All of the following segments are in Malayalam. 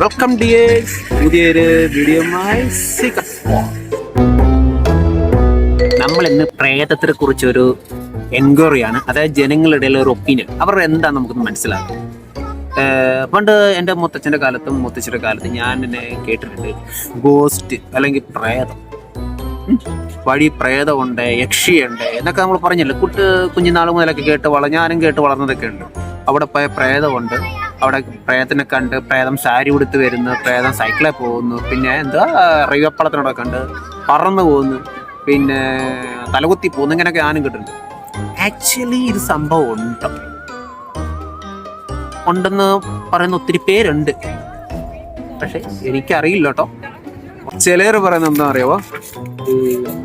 വെൽക്കം ഡിയേഴ്സ് പുതിയൊരു വീഡിയോമായി നമ്മൾ ഇന്ന് പ്രേതത്തിനെ കുറിച്ചൊരു എൻക്വയറിയാണ്. അതായത് ജനങ്ങളുടെ ഒരു ഒപ്പീനിയൻ. അവർ എന്താ നമുക്ക് മനസ്സിലാകും പണ്ട് എന്റെ മുത്തച്ഛന്റെ കാലത്തും മുത്തച്ഛന്റെ കാലത്തും ഞാൻ എന്നെ കേട്ടിട്ടുണ്ട്. ഗോസ്റ്റ് അല്ലെങ്കിൽ പ്രേതം. വഴി പ്രേതമുണ്ട് യക്ഷിയുണ്ട് എന്നൊക്കെ നമ്മൾ പറഞ്ഞില്ലേ? കുട്ട് കുഞ്ഞുനാൾ മുതലൊക്കെ കേട്ട് വള ഞാനും കേട്ട് വളർന്നതൊക്കെ ഉണ്ട് അവിടെ പോയ പ്രേതമുണ്ട്. അവിടെ പ്രേതത്തിനെ കണ്ട് പ്രേതം സാരി ഉടുത്ത് വരുന്നു പ്രേതം സൈക്കിളിൽ പോകുന്നു. പിന്നെ എന്താ റൈവപ്പളത്തിനോടെ കണ്ട് പറന്നു പോകുന്നു. പിന്നെ തലകുത്തി പോകുന്നു. ഇങ്ങനെയൊക്കെ ഞാനും കിട്ടുന്നുണ്ട് ആക്ച്വലി ഇത് സംഭവം ഉണ്ട്. ഉണ്ടെന്ന് പറയുന്ന ഒത്തിരി പേരുണ്ട്. പക്ഷെ എനിക്കറിയില്ല കേട്ടോ. ചിലർ പറയുന്നത് എന്താ അറിയാവോ? ഈ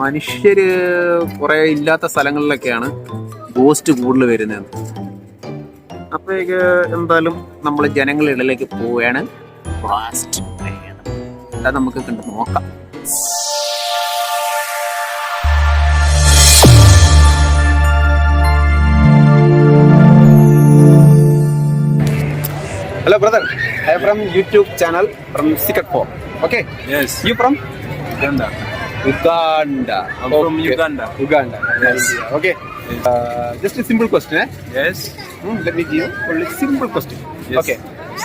മനുഷ്യർ കുറേ ഇല്ലാത്ത സ്ഥലങ്ങളിലൊക്കെയാണ് ഗോസ്റ്റ് കൂടുതൽ വരുന്നത്. അപ്പോഴേക്ക് എന്തായാലും നമ്മൾ ജനങ്ങളുടെ ഇടയിലേക്ക് പോവുകയാണ് ഫാസ്റ്റ് എന്താ നമുക്ക് കണ്ട് നോക്കാം hello brother I from YouTube channel from സിക്കറ്റ് four okay you from Uganda. Uganda. I'm from Uganda. Uganda. Yes. Okay. Uh, just a simple question. Eh? Yes. Hmm, let me give you only simple question. Yes. Okay.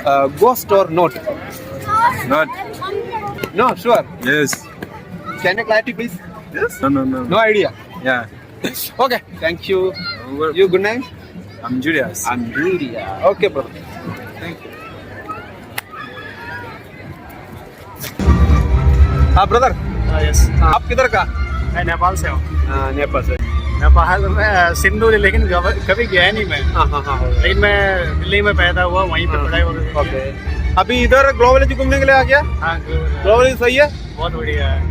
Uh, ghost or not? Not. No, sure. Yes. Can you clarity, please? Yes. No, no, no. No idea. Yeah. Okay. Thank you. Over. You good name? I'm Julius. I'm Julia. Okay, brother. Thank you. हाँ ब्रदर यस आप किधर का मैं नेपाल से हूँ हाँ, नेपाल से नेपाल में सिंधु लेकिन कभी- गया नहीं मैं। हाँ हाँ हाँ लेकिन मैं दिल्ली में पैदा हुआ वहीं पे हाँ, पढ़ाई ओके। अभी इधर ग्लोबल घूमने के लिए आ गया? है। ग्लोबल सही है? बहुत बढ़िया है।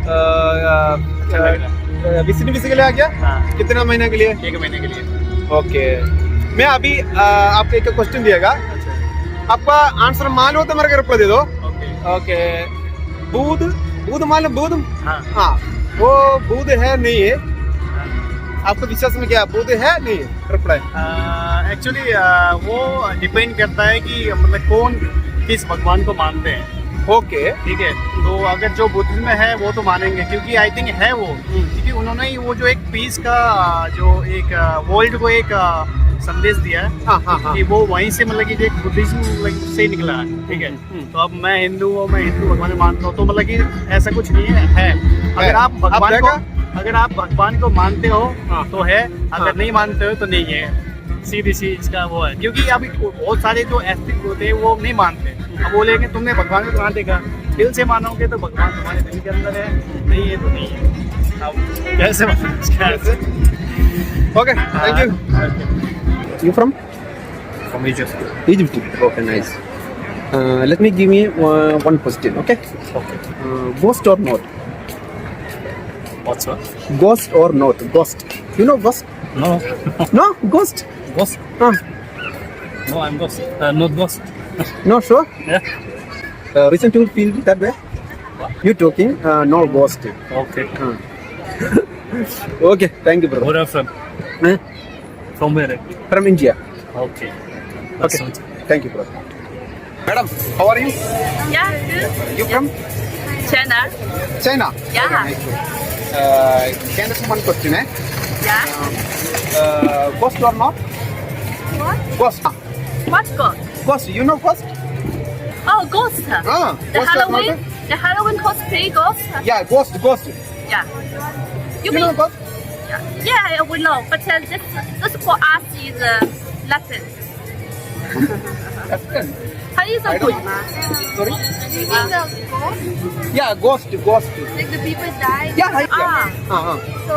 अच्छा विज़िट विज़िट के लिए आ गया? हाँ। कितना महीने के लिए? एक महीने के लिए। ओके। मैं अभी आपको एक क्वेश्चन दिएगा। अच्छा। आपका आंसर मालूम हो तो मेरे को रिप्लाई दे दो। ओके। बूध बूध मालूम बूध हाँ। हाँ वो बूध है नहीं है। आपको विश्वास में क्या बूध है? नहीं रिप्लाई एक्चुअली वो डिपेंड करता है कि मतलब कौन किस भगवान को मानते हैं। Okay okay. ठीक है? तो अगर जो बुद्ध में है वो तो मानेंगे क्योंकि आई थिंक है वो। क्योंकि उन्होंने ही वो जो एक पीस का जो एक वर्ल्ड को एक संदेश दिया है। हाँ हाँ हाँ। कि वो वहीं से मतलब कि जो एक बुद्धिज्म से निकला है। ठीक है? हम्म। तो अब मैं हिंदू हूँ मैं हिंदू भगवान मानता हूँ तो मतलब कि ऐसा कुछ नहीं है। है। अगर आप भगवान को? अगर आप भगवान को मानते हो हाँ। तो है अगर हाँ। नहीं मानते हो तो नहीं है सीधी सी इसका वो है क्योंकि अभी बहुत सारे जो एस्टिक होते हैं वो नहीं मानते अब बोलेंगे तुमने भगवान को कहाँ देखा दिल से मानोगे तो भगवान तुम्हारे दिल के अंदर है नहीं है तो नहीं है अब कैसे okay thank you you from From Egypt. Egypt. Okay, nice. Uh, let me give me uh, one question, okay? Okay. Uh, ghost or not? What's what? Ghost or not? Ghost. You know ghost? No. No, ghost. Ghost? Uh, No, I'm ghost. Uh, not ghost. no, sure. Yeah. Uh, recently you feel that way? You talking? Uh, no ghost. Okay. Uh. okay, thank you, brother. Where are you from? Uh, From where? from India. Okay. Okay, thank you, brother. Madam, how are you? Yeah, good. You from China. China? Yeah. Uh, can I ask one question, eh? Yeah. Uh, ghost or not? What? Ghost. What ghost? Ghost, you know ghost? Oh, ghost. Ah, the ghost Halloween. The Halloween cosplay ghost. Yeah, ghost, ghost. Yeah. You, You, know ghost? Yeah, yeah, we know. But uh, this, this for us is uh, Latin. How is I a don't- good? Sorry? You mean the ghost? Yeah, ghost, ghost. Like the people die? Yeah, I- Ah, Uh-huh. so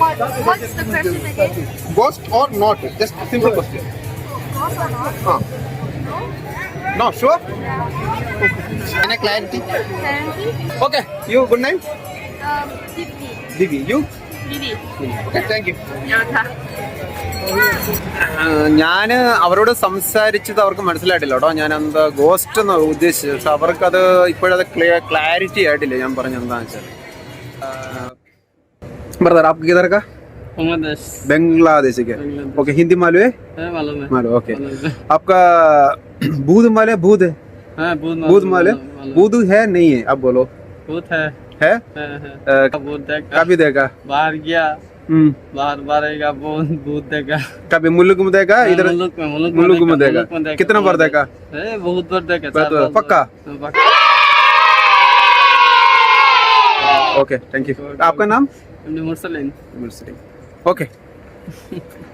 what, what's the question again? Ghost or not? Just a simple question. Ghost or not? Huh. No, sure? Any clarity? Sandy? Okay, you good name? Um, Tiffany. Divi, you? Lily. Okay, thank you. Yeah. ഞാൻ അവരോട് സംസാരിച്ചത് അവർക്ക് മനസ്സിലായിട്ടില്ല കേട്ടോ ഞാൻ എന്താ ഗോസ്റ്റ് എന്ന് ഉദ്ദേശിച്ചത് പക്ഷെ അവർക്കത് ഇപ്പോഴത് ക്ലിയർ ക്ലാരിറ്റി ആയിട്ടില്ല ഞാൻ പറഞ്ഞ എന്താണെന്ന് വെച്ചാൽ ब्रदर आप किधर का बांग्लादेश बांग्लादेश के ओके हिंदी मालूम है है मालूम है मालूम ओके आपका बूध मालूम है बूध हाँ भूत भूत मालूम भूत है नहीं है अब बोलो भूत है है हाँ, हाँ। अ, भूत देखा कभी देखा बाहर गया हम्म बाहर बारेगा भूत भूत देखा कभी मुल्क में देखा हाँ, इधर मुल्क में मुल्क मुल्क में देखा मुल्क में कितना बार देखा ए, बहुत बार देखा बहुत चार बार, पाँच पक्का? बार। हाँ, पक्का ओके थैंक यू आपका नाम इब्न मुरसलिन ഓക്കെ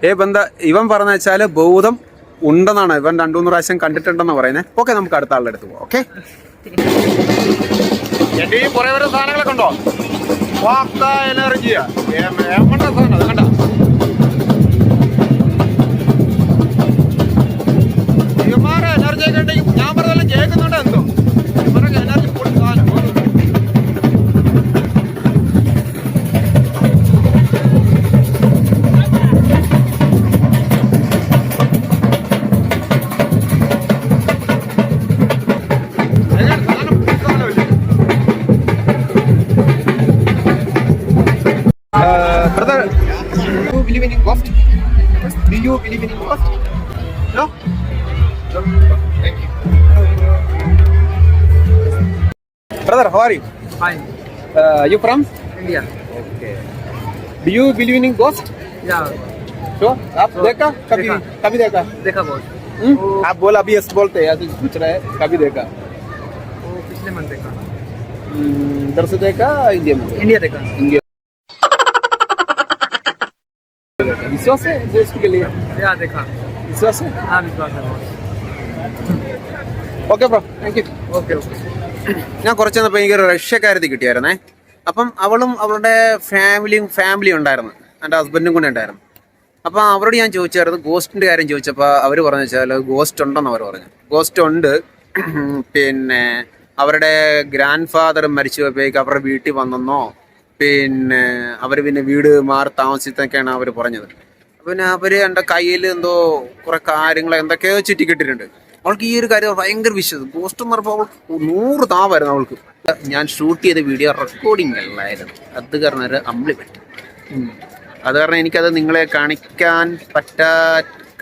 ഏ ബന്ധ ഇവൻ പറഞ്ഞ വെച്ചാല് ഭൂതം ഉണ്ടെന്നാണ് ഇവൻ രണ്ടു മൂന്ന് പ്രാവശ്യം കണ്ടിട്ടുണ്ടെന്ന് പറയുന്നത് ഓക്കെ നമുക്ക് അടുത്ത ആളുടെ അടുത്ത് പോവാം ഓക്കെ എന്റെ ഈ കുറെ വരെ സാധനങ്ങളൊക്കെ ഉണ്ടോ വാക്ക എനർജിയാ. സാധനം? അത് കണ്ട. Believe in ghost? Do you believe in ghost? No? No. Thank you. Brother, how are you? Fine. Uh, you from? India. Okay. Do you believe in ghost? Yeah. Sure. आप देखा कभी देखा। कभी देखा देखा बहुत हम्म? आप बोल अभी यस बोलते हैं ऐसे पूछ रहे हैं कभी देखा वो पिछले मंथ देखा हम्म, इधर से देखा इंडिया में इंडिया देखा इंडिया विश्वास है ghost के लिए या देखा विश्वास है हाँ विश्वास है बहुत okay bro thank you okay okay ഞാൻ കുറച്ച് നേരം എനിക്ക് ഒരു റഷ്യക്കാരത്തി കിട്ടിയായിരുന്നേ അപ്പം അവളും അവളുടെ ഫാമിലിയും ഫാമിലിയും ഉണ്ടായിരുന്നു എൻ്റെ ഹസ്ബൻഡും കൂടെ ഉണ്ടായിരുന്നു അപ്പം അവരോട് ഞാൻ ചോദിച്ചായിരുന്നു ഗോസ്റ്റിൻ്റെ കാര്യം ചോദിച്ചപ്പോൾ അവർ പറഞ്ഞു വെച്ചാൽ ഗോസ്റ്റ് ഉണ്ടെന്ന് അവർ പറഞ്ഞു ഗോസ്റ്റ് ഉണ്ട് പിന്നെ അവരുടെ ഗ്രാൻഡ് ഫാദർ മരിച്ചു പോയപ്പോഴേക്ക് അവരുടെ വീട്ടിൽ വന്നെന്നോ പിന്നെ അവർ പിന്നെ വീട് മാറി താമസിച്ചൊക്കെയാണ് അവർ പറഞ്ഞത്. പിന്നെ അവർ എന്റെ കയ്യിൽ എന്തോ കുറെ കാര്യങ്ങൾ എന്തൊക്കെയോ ചുറ്റിക്കിട്ടിട്ടുണ്ട് അവൾക്ക് ഈ ഒരു കാര്യം ഭയങ്കര വിശ്വാസം. ഗോസ്റ്റ് എന്ന് പറഞ്ഞപ്പോൾ അവൾക്ക് നൂറ് താവായിരുന്നു അവൾക്ക്. ഞാൻ ഷൂട്ട് ചെയ്ത വീഡിയോ റെക്കോർഡിംഗ് അല്ലായിരുന്നു. അത് കാരണം ഒരു അമ്പിളി പറ്റി അത് കാരണം എനിക്കത് നിങ്ങളെ കാണിക്കാൻ പറ്റാ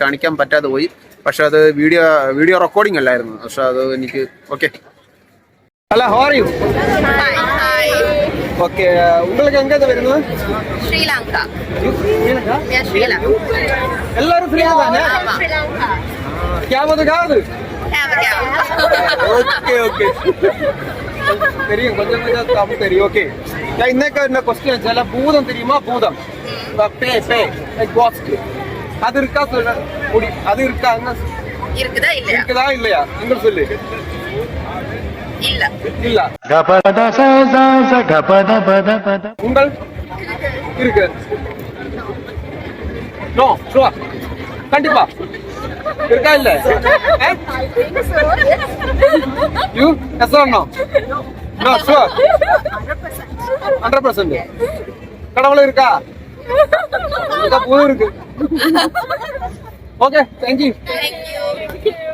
കാണിക്കാൻ പറ്റാതെ പോയി. പക്ഷെ അത് വീഡിയോ വീഡിയോ റെക്കോർഡിംഗ് അല്ലായിരുന്നു. പക്ഷെ അത് എനിക്ക് okay hello how are you okay உங்களுக்கு எங்க இருந்து வருது ஸ்ரீலங்கா ஸ்ரீலங்கா யா ஸ்ரீலங்கா எல்லாரும் ஸ்ரீலங்கா தானே ஆமா ஸ்ரீலங்கா क्या बताओ ஓகே ஓகே தெரியும் கொஞ்சம் கொஞ்சம் தப்பு தெரியும் ஓகே நான் இன்னைக்கு என்ன கொஸ்டின் வச்சால பூதம் தெரியுமா பூதம் பே பே கோஸ்ட் அது இருக்கா சொல்ல முடி அது இருக்கான்னு இருக்குதா இல்லையா இருக்குதா இல்லையா நீங்கள் சொல்லு இல்ல. இல்ல. உங்கள்? இருக்கு. நோ ஷுவர் கண்டிப்பா. இருக்கா இல்ல? Yes or no no sure hundred percent கடவுள் இருக்கா? பூ இருக்கு. Okay thank you you.